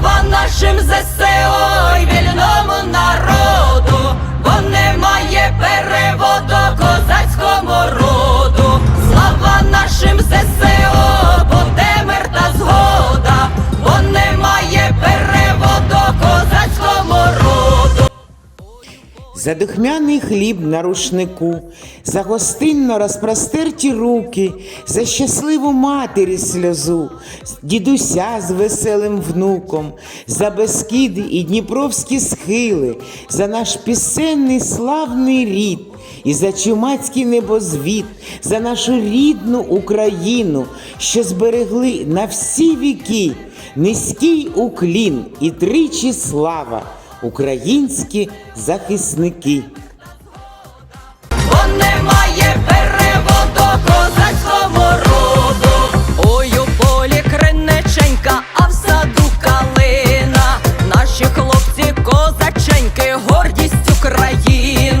Слава нашим ЗСО і вільному За духмяний хліб на рушнику, за гостинно розпростерті руки, за щасливу матері сльозу, дідуся з веселим внуком, за безкиди і дніпровські схили, за наш пісенний славний рід. І за чумацький небозвід, за нашу рідну Україну, що зберегли на всі віки низький уклін і тричі слава, українські захисники. Бо немає переводу козацькому роду. Ой, у полі кринеченька, а в саду калина. Наші хлопці, козаченьки, гордість України.